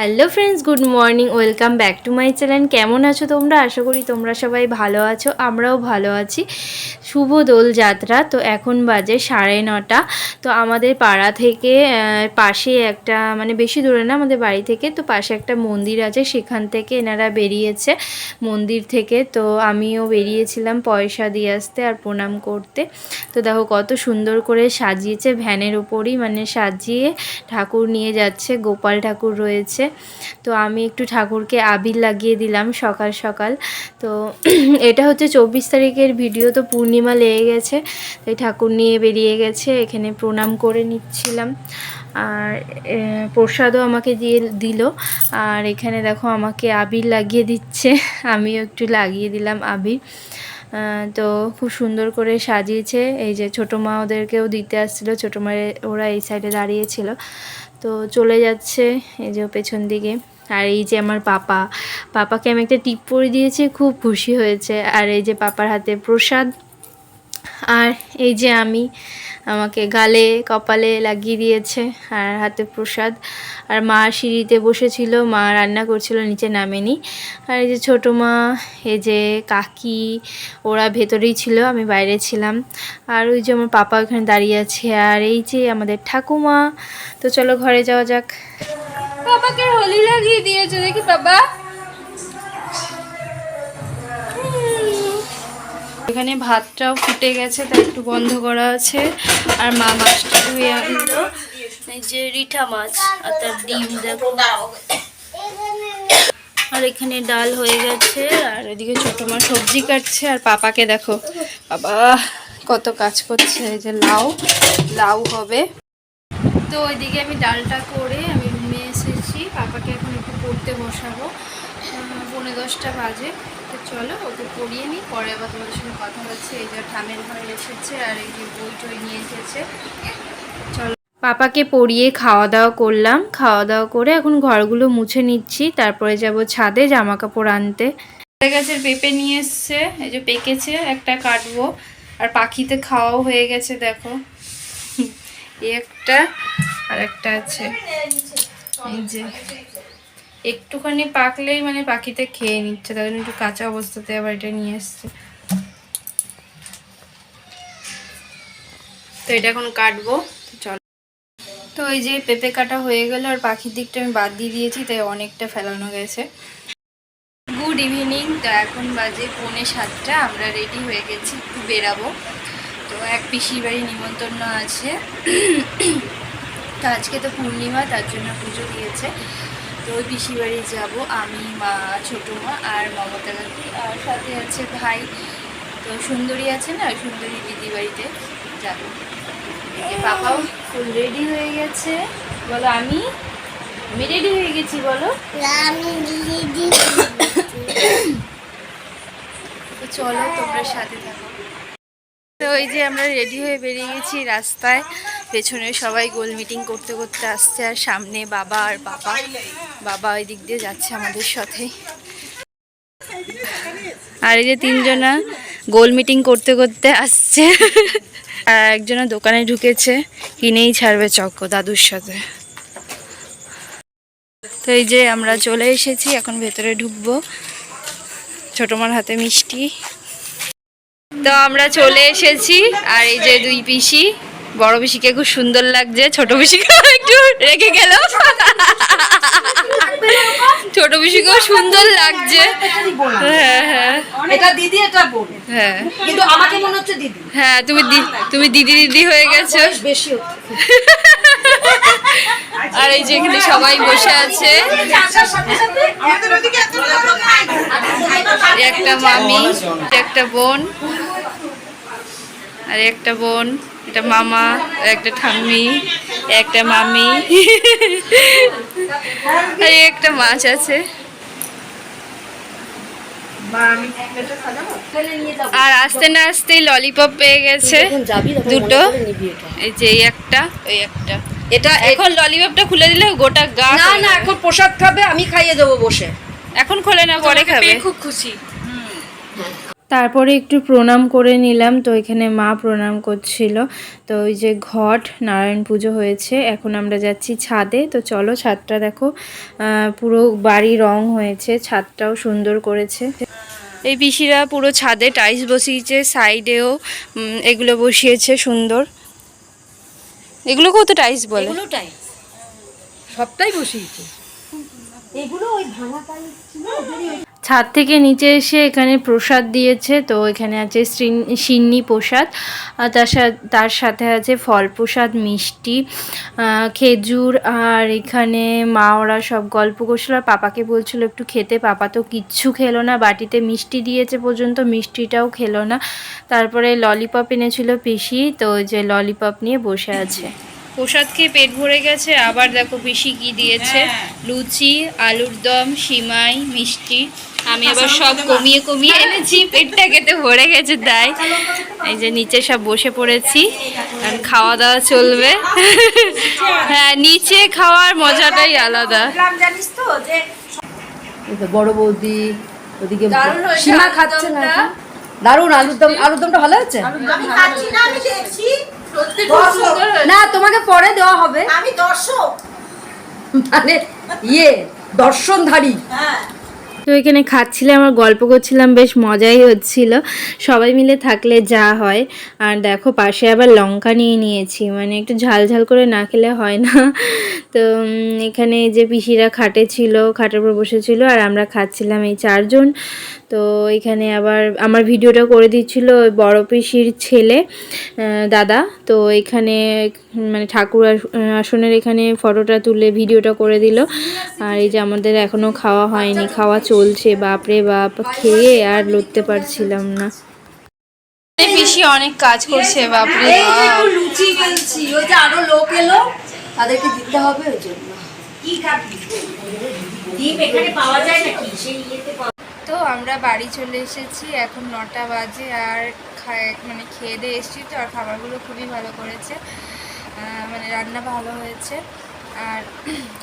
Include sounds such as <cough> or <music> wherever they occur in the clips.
Hello friends good morning welcome back to my channel কেমন আছো তোমরা? আশা করি তোমরা সবাই ভালো আছো, আমরাও ভালো আছি। শুভ দোল যাত্রা, তো এখন বাজে সাড়ে নটা। তো আমাদের পাড়া থেকে পাশে একটা মানে বেশি দূরে না, আমাদের বাড়ি থেকে, তো পাশে একটা মন্দির আছে, সেখান থেকে এনারা বেরিয়েছে মন্দির থেকে। তো আমিও বেরিয়েছিলাম পয়সা দিয়ে আসতে আর প্রণাম করতে। তো দেখো কত সুন্দর করে সাজিয়েছে, ভ্যানের ওপরই মানে সাজিয়ে ঠাকুর নিয়ে যাচ্ছে, গোপাল ঠাকুর রয়েছে। তো আমি একটু ঠাকুরকে আবির লাগিয়ে দিলাম সকাল সকাল। তো <clears throat> এটা হচ্ছে চব্বিশ তারিখের ভিডিও, তো পূর্ণিমা লেগে গেছে, তাই ঠাকুর নিয়ে বেরিয়ে গেছে, এখানে প্রণাম করে নিচ্ছিলাম। আর প্রসাদও আমাকে দিয়ে দিল। আর এখানে দেখো আমাকে আবির লাগিয়ে দিচ্ছে, <laughs> আমিও একটু লাগিয়ে দিলাম আবির। তো খুব সুন্দর করে সাজিয়েছে। এই যে ছোটো মা ওদেরকেও দিতে আসছিল, ছোটো মায়ের, ওরা এই সাইডে দাঁড়িয়েছিল। তো চলে যাচ্ছে এই যে পেছন দিকে। আর এই যে আমার পাপা, পাপাকে আমি একটা টিপ পরে দিয়েছি, খুব খুশি হয়েছে। আর এই যে পাপার হাতে প্রসাদ। আর এই যে আমি আমাকে গালে, কপালে লাগিয়ে দিয়েছে আর হাতে প্রসাদ। আর মা সিঁড়িতে বসেছিল, মা রান্না করছিল, নিচে নামেনি। আর এই যে ছোটো মা, এই যে কাকি, ওরা ভেতরেই ছিল, আমি বাইরে ছিলাম। আর ওই যে আমার পাপা ওখানে দাঁড়িয়ে আছে। আর এই যে আমাদের ঠাকুমা, তো চলো ঘরে যাওয়া যাক। বাবাকে হোলি লাগিয়ে দিয়েছে, দেখি বাবা এখানে ভাতটাও ফুটে গেছে তাই একটু বন্ধ করা আছে। আর মা মাছটা ধুয়ে আনলো। এই যে রিঠা মাছ আর তার ডিম দেখো। আর এখানে ডাল হয়ে গেছে আর এদিকে ছোট মা সবজি কাটছে আর পাপাকে দেখো। বাবা কত কাজ করছে এই যে লাউ লাউ হবে। তো ওইদিকে আমি ডালটা করে আমি রুমে এসেছি পাপাকে এখন একটু পড়তে বসাবো। আহ, পৌনে দশটা বাজে। চলো, ওকে পড়িয়ে নিই। পরে আবার তোমাদের সঙ্গে কথা হচ্ছে। এই যে ঠামের ঘরে এসেছে আর এই যে বই টই নিয়ে এসেছে। চলো। পাপাকে পড়িয়ে খাওয়া দাওয়া করলাম। খাওয়া দাওয়া করে এখন ঘরগুলো মুছে নিচ্ছি। তারপরে যাব ছাদে জামা কাপড় আনতে গাছের পেঁপে নিয়ে এসছে। এই যে পেকেছে একটা কাটবো। আর পাখিতে খাওয়াও হয়ে গেছে, দেখো। এই একটা আর একটা আছে। এই যে একটুখানি পাকলেই মানে পাখিতে খেয়ে নিচ্ছে, তার জন্য একটু কাঁচা অবস্থাতে আবার এটা নিয়ে এসছে তো এটা এখন কাটবো তো এই যে পেঁপে কাটা হয়ে গেল, আর পাখির দিকটা আমি বাদ দিয়ে দিয়েছি, তাই অনেকটা ফেলানো গেছে। গুড ইভিনিং, তো এখন বাজে পৌনে সাতটা, আমরা রেডি হয়ে গেছি, একটু বেরাবো। তো এক পিসির বাড়ি নিমন্ত্রণ আছে। তো আজকে তো পূর্ণিমা, তার জন্য পুজো দিয়েছে। তো পিসির বাড়ি যাব আমি মা ছোটো মা আর মমতা কাকি। আর সাথে আছে ভাই। তো সুন্দরী আছে না সুন্দরী দিদি বাড়িতে যাব। পাপাও ফুল রেডি হয়ে গেছে। বলো আমি? আমি রেডি হয়ে গেছি বলো। চলো তোমরা সাথে থাকো। তো ওই যে আমরা রেডি হয়ে বেরিয়ে গেছি রাস্তায়। পেছনে সবাই গোল মিটিং করতে করতে আসছে, আর সামনে বাবা আর বাবা। বাবা ওই দিক দিয়ে যাচ্ছে আমাদের সাথে। আর এই যে তিনজনা গোল মিটিং করতে করতে আসছে। আর একজনা দোকানে ঢুকেছে, কিনেই ছাড়বে চক্ক দাদুর সাথে। তো এই যে আমরা চলে এসেছি, এখন ভেতরে ঢুকবো। ছোট মার হাতে মিষ্টি। তো আমরা চলে এসেছি আর এই যে দুই পিসি বড় পিসিকে খুব সুন্দর লাগছে ছোট পিসিকে একটু রেখে গেল। ছোট পিসিকেও সুন্দর লাগছে। হ্যাঁ হ্যাঁ। দিদি হ্যাঁ। হ্যাঁ তুমি তুমি দিদি দিদি হয়ে গেছো। আর এই যে এখানে সবাই বসে আছে। একটা মামি একটা বোন। আর একটা বোন এটা মামা একটা ঠাম্মি একটা মামি আর এই একটা মাছ আছে। আর আস্তে না আসতেই ললিপপ পেয়ে গেছে দুটো। এই যে এই একটা ওই একটা। এটা এখন ললিপপটা খুলে দিলে গোটা গা না না এখন প্রসাদ খাবে আমি খাইয়ে দেবো বসে। এখন খোলে না পরে খাবে। খুব খুশি। তারপরে একটু প্রণাম করে নিলাম। তো এখানে মা প্রণাম করছিল। তো ওই যে ঘট নারায়ণ পুজো হয়েছে। এখন আমরা যাচ্ছি ছাদে। তো চলো ছাদটা দেখো। পুরো বাড়ি রং হয়েছে। ছাদটাও সুন্দর করেছে। এই পিসিরা পুরো ছাদে টাইলস বসিয়েছে। সাইডেও এগুলো বসিয়েছে সুন্দর। এগুলো কত টাইলস বলে? সবটাই বসিয়েছে। এগুলো ওই ভাঙা টাইলস ছিল? ছাদ থেকে নিচে এসে এখানে প্রসাদ দিয়েছে তো এখানে আছে সিন- সিন্নি প্রসাদ আর তার সাথে তার সাথে আছে ফল প্রসাদ মিষ্টি খেজুর আর এখানে মা ওরা সব গল্প করছিল আর পাপাকে বলছিল একটু খেতে পাপা তো কিচ্ছু খেলো না বাটিতে মিষ্টি দিয়েছে পর্যন্ত মিষ্টিটাও খেলো না। তারপরে ললিপপ এনেছিল পিসি তো যে ললিপপ নিয়ে বসে আছে। প্রসাদ খেয়ে পেট ভরে গেছে আবার দেখো পিসি কি দিয়েছে লুচি আলুর দম সিমাই মিষ্টি। আমি আবার সব কমিয়ে কমিয়ে এনেছি পেটটা খেতে ভরে গেছে তাই। এই যে নিচে সব বসে পড়েছি আর খাওয়া দাওয়া চলবে। হ্যাঁ নিচে খাওয়ার মজাটাই আলাদা। জানিস তো যে বড় বৌদি ওদিকে দারুণ সীমা খাচ্ছে না। দারুণ আলুর দম আলুর দমটা ভালো হচ্ছে। না তোমাকে পরে দেওয়া হবে। আমি দর্শক। মানে ইয়ে দর্শনধারী। হ্যাঁ। তো এখানে খাচ্ছিলাম আর গল্প করছিলাম, বেশ মজাই হচ্ছিল। সবাই মিলে থাকলে যা হয়। আর দেখো, পাশে আবার লঙ্কা নিয়ে নিয়েছি মানে একটু ঝাল ঝাল করে না খেলে হয় না। <laughs> তো এখানে যে পিসিরা খাটে ছিল, খাটের উপর বসেছিল, আর আমরা খাচ্ছিলাম এই চারজন। তো এখানে আবার আমার ভিডিওটা করে দিচ্ছিল ওই বড় পিসির ছেলে দাদা। তো এখানে মানে ঠাকুর আসনের এখানে ফটোটা তুলে ভিডিওটা করে দিল। আর এই যে আমাদের এখনও খাওয়া হয়নি খাওয়া চলছে বাপরে বাপ খেয়ে আর লড়তে পারছিলাম না। পিসি অনেক কাজ করছে বাপরে লুচি ওই যে আরও লোক এলো তাদেরকে দিতে হবে ওই জন্য। কি ডিম এখানে পাওয়া যায় নাকি? সেই ইয়েতে তো আমরা বাড়ি চলে এসেছি, এখন নটা বাজে আর মানে খেয়ে দিয়ে এসেছি তো, আর খাবারগুলো খুবই ভালো করেছে। মানে রান্না ভালো হয়েছে। আর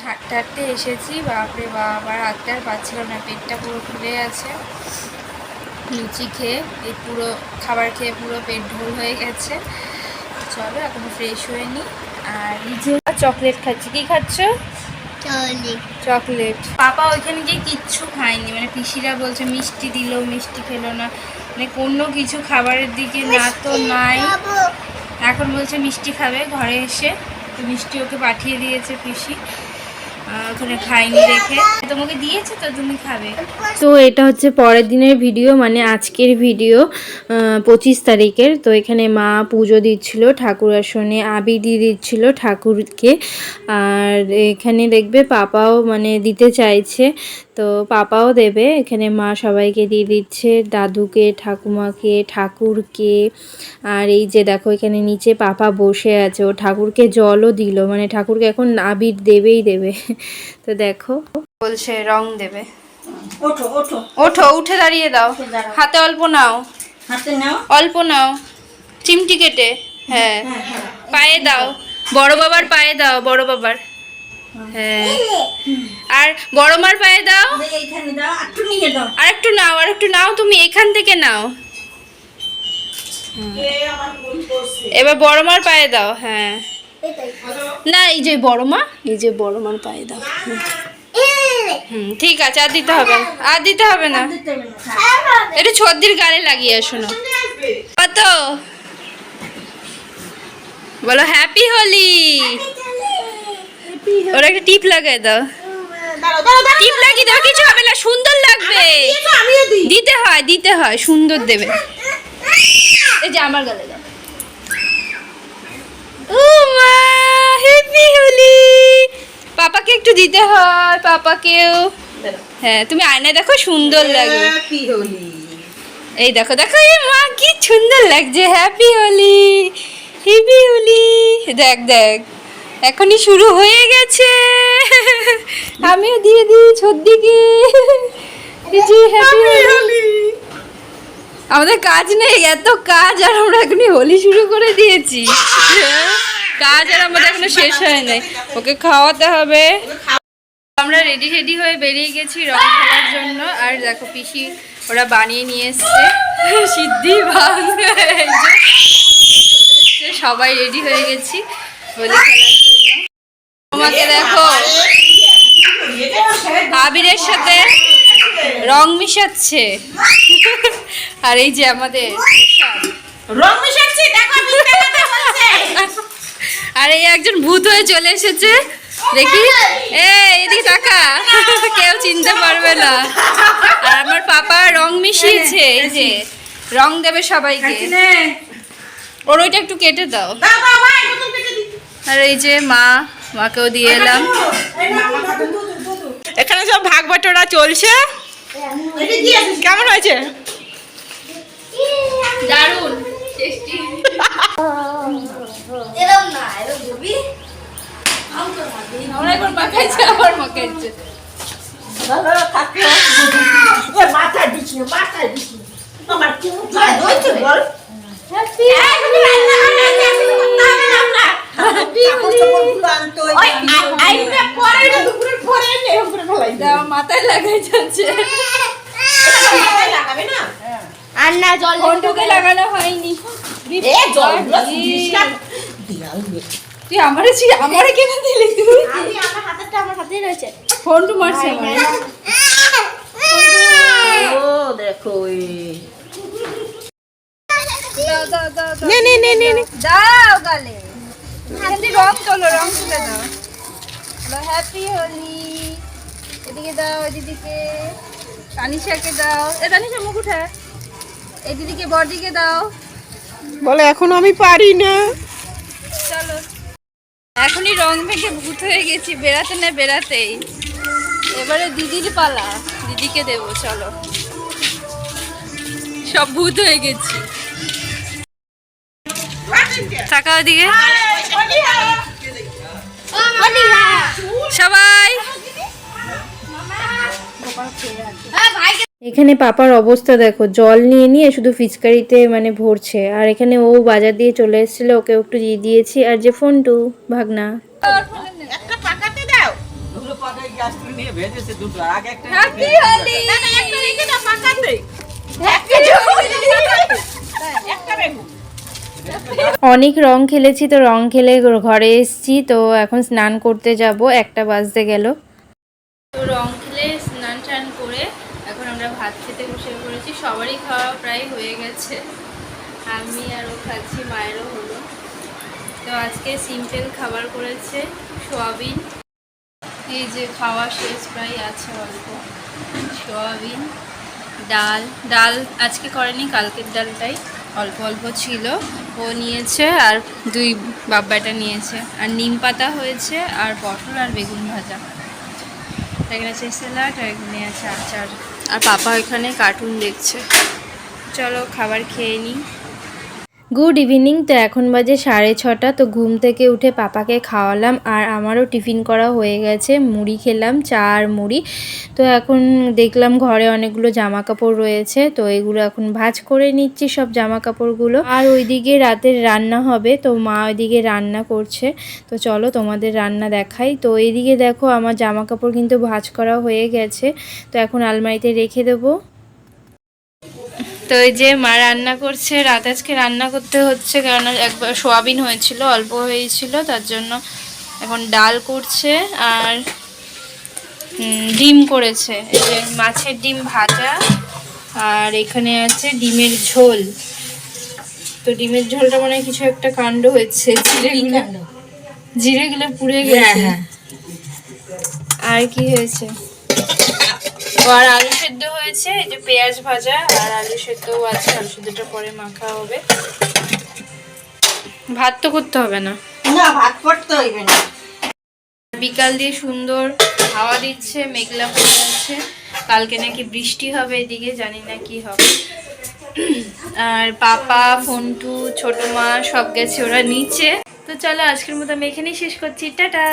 হাঁটতে হাঁটতে এসেছি, বাপরে বাপ, আর হাঁটতে আর পাচ্ছিলাম না, পেটটা পুরো ফুলে আছে। লুচি খেয়ে, এই পুরো খাবার খেয়ে পুরো পেট ঢোল হয়ে গেছে। চলো, এখন ফ্রেশ হয়ে নিই আর যে চকলেট খাচ্ছি, কি খাচ্ছ? চকলেট পাপা ওইখানে গিয়ে কিচ্ছু খায়নি। মানে পিসিরা বলছে মিষ্টি দিল মিষ্টি খেলো না। মানে কোনো কিছু খাবারের দিকে না তো নাই। এখন বলছে মিষ্টি খাবে ঘরে এসে। তো মিষ্টি ওকে পাঠিয়ে দিয়েছে পিসি। ওখানে দেখে। তোমাকে দিয়েছে, তো তুমি খাবে। তো এটা হচ্ছে পরের দিনের ভিডিও মানে আজকের ভিডিও পঁচিশ তারিখের। তো এখানে মা পুজো দিচ্ছিল, ঠাকুর আসনে আবি দিচ্ছিল ঠাকুরকে। আর এখানে দেখবে পাপাও মানে দিতে চাইছে। তো পাপাও দেবে এখানে মা সবাইকে দিয়ে দিচ্ছে দাদুকে ঠাকুমাকে ঠাকুরকে। আর এই যে দেখো এখানে নিচে পাপা বসে আছে ও ঠাকুরকে জলও দিল মানে ঠাকুরকে এখন আবির দেবেই দেবে। তো দেখো বলছে রং দেবে। ওঠো উঠে দাঁড়িয়ে দাও। হাতে অল্প নাও। হাতে নাও। অল্প নাও। চিমটি কেটে হ্যাঁ। পায়ে দাও। বড় বাবার পায়ে দাও বড় বাবার। হ্যাঁ। আর বড় মার পায়ে দাও। এই এইখানে দাও একটু নিয়ে দাও আর একটু নাও আর একটু নাও তুমি এখান থেকে নাও। এবার বড় মার পায়ে দাও হ্যাঁ। না এই যে বড় মা এই যে বড় মার পায়ে দাও। হুম ঠিক আছে আর দিতে হবে আর দিতে হবে না। একটু ছর্দির গালে লাগিয়ে আসো না। কত? বলো হ্যাপি হোলি। ওরা একটা টিপ লাগাই দাও। টিপ লাগিয়ে দাও কিছু হবে না সুন্দর লাগবে। দিতে হয় দিতে হয় সুন্দর দেবে। এই যে আমার গালে দাও। ও মা হ্যাপি হোলি। পাপাকে একটু দিতে হয় পাপাকেও। হ্যাঁ তুমি আয়নায় দেখো সুন্দর লাগবে। এই দেখো দেখো এই মা কি সুন্দর লাগছে হ্যাপি হোলি হ্যাপি হোলি। দেখ দেখ। এখনই শুরু হয়ে গেছে। আমিও দিয়ে দিই ছদ্দিকে। আমাদের কাজ নেই এত কাজ আর আমরা এখনই হোলি শুরু করে দিয়েছি। কাজ আর আমাদের এখনও শেষ হয় নাই। ওকে খাওয়াতে হবে। আমরা রেডি রেডি হয়ে বেরিয়ে গেছি রং খেলার জন্য। আর দেখো পিসি ওরা বানিয়ে নিয়ে এসছে। সিদ্ধি ভাগ সবাই রেডি হয়ে গেছি। হোলি খেলার জন্য তোমাকে দেখো। আবিরের সাথে রং মিশাচ্ছে। আর এই যে আমাদের রং মিশাচ্ছি? দেখো আর এই একজন ভূত হয়ে চলে এসেছে। দেখি। এ এদিকে টাকা কেউ চিনতে পারবে না। আর আমার পাপা রং মিশিয়েছে। এই যে রং দেবে সবাইকে। ওর ওইটা একটু কেটে দাও দাও দাও ভাই বোতল কেটে দি আর এই যে মা মাকেও দিয়ে এলাম। এখানে সব ভাগ বাটোরা চলছে। এটা কি আছে কেমন হয়েছে দারুণ দিবি। আমরা একবার মাখাইছে মাথায় লাগাই যাচ্ছে। আর না জল ফোনটুকে লাগানো হয়নি। তুই আমারে ছি আমারে কেন দিলি তুই? আমি আমার হাতেরটা আমার হাতেই রয়েছে। ফোন টু মারছে আমারে। দাও দাও দাও দাও। নে নে নে নে নে। দাও গালে। এখানে রং তোলো রং তুলে দাও। হ্যাপি হোলি। এদিকে দাও ওই দিদিকে তানিশাকে দাও। এ তানিশা মুখ উঠা। এই দিদিকে বডিকে দাও। বলে এখনও আমি পারি না। চলো। এখনই রং মেখে ভূত হয়ে গেছি বেড়াতে না বেড়াতেই। এবারে দিদির পালা। দিদিকে দেবো চলো। সব ভূত হয়ে গেছি। টাকা ওদিকে। সবাই। এখানে পাপার অবস্থা দেখো জল নিয়ে নিয়ে শুধু ফিচকারিতে মানে ভরছে। আর এখানে ও বাজার দিয়ে চলে এসেছিল ওকে একটু দিয়ে দিয়েছি। আর যে ফোনটু ভাগনা। একটা অনেক রং খেলেছি তো রং খেলে ঘরে এসেছি, তো এখন স্নান করতে যাব। একটা বাজতে গেল। তো রং খেলে স্নান টান করে এখন আমরা ভাত খেতে বসে পড়েছি। সবারই খাওয়া প্রায় হয়ে গেছে। আমি আরও খাচ্ছি, মায়েরও হলো। তো আজকে সিম্পল খাবার করেছে সোয়াবিন। এই যে খাওয়া শেষ, প্রায় আছে অল্প। সোয়াবিন, ডাল। ডাল আজকে করেনি, কালকের ডালটাই। অল্প অল্প ছিল। ও নিয়েছে আর দুই বাব্বাটা নিয়েছে। আর নিম পাতা হয়েছে আর পটল আর বেগুন ভাজা। এখানে আছে স্যালাড আর এখানে আছে আচার। আর পাপা এখানে কার্টুন দেখছে। চলো খাবার খেয়ে নিই। গুড ইভিনিং তো এখন বাজে সাড়ে ছটা, তো ঘুম থেকে উঠে পাপাকে খাওয়ালাম আর আমারও টিফিন করা হয়ে গেছে, মুড়ি খেলাম, চা আর মুড়ি। তো এখন দেখলাম ঘরে অনেকগুলো জামা কাপড় রয়েছে, তো এগুলো এখন ভাজ করে নিচ্ছি সব জামা কাপড়গুলো আর ওইদিকে রাতের রান্না হবে, তো মা ওইদিকে রান্না করছে। তো চলো তোমাদের রান্না দেখাই। তো এইদিকে দেখো আমার জামা কাপড় কিন্তু ভাজ করা হয়ে গেছে, তো এখন আলমারিতে রেখে দেবো। তো এই যে মা রান্না করছে রাত আজকে রান্না করতে হচ্ছে কারণ একবার সোয়াবিন হয়েছিল অল্প হয়েছিল তার জন্য এখন ডাল করছে আর ডিম করেছে। এই যে মাছের ডিম ভাজা আর এখানে আছে ডিমের ঝোল। তো ডিমের ঝোলটা মনে হয় কিছু একটা কাণ্ড হয়েছে জিরেগুলো। জিরেগুলো পুড়ে গেছে। আর কি হয়েছে? আর আলু হয়েছে এই যে পেঁয়াজ ভাজা আর আলু সেদ্ধও আছে আলু সেদ্ধটা পরে মাখা হবে। ভাত তো করতে হবে না। না ভাত করতে হইবে না। বিকাল দিয়ে সুন্দর হাওয়া দিচ্ছে মেঘলা হয়ে যাচ্ছে কালকে নাকি বৃষ্টি হবে এদিকে জানি না কি হবে। আর পাপা ফন্টু ছোট মা সব গেছে ওরা নিচে। তো চলো আজকের মতো আমি এখানেই শেষ করছি। টাটা!